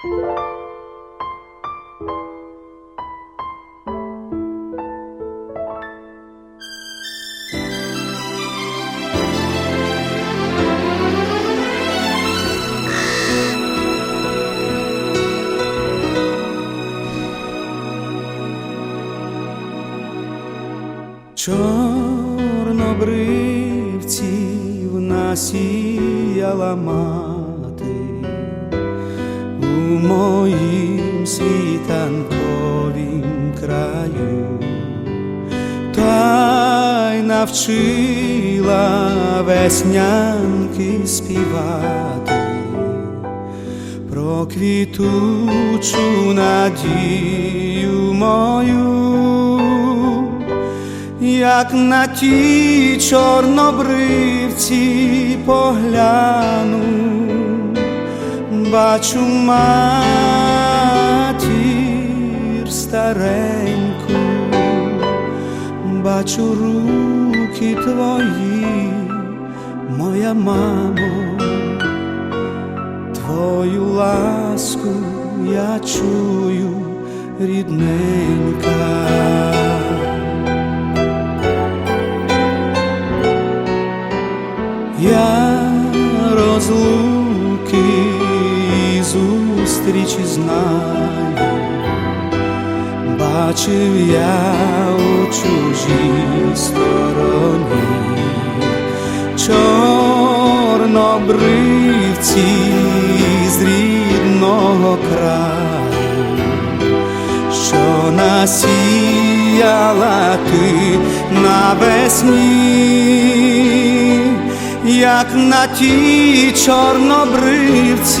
Чорнобривців насіяла мати у моїм світанковім краю, та й навчила веснянки співати. Про квітучу надію мою як на ті чорнобривці погляну, бачу матір стареньку, бачу руки твої, моя мамо, твою ласку я чую, рідненька. Я розлуки і зустрічі знаю, бачив я у чужій стороні, чорнобривці з рідного краю, що насіяла ти навесні як на ті чорнобривці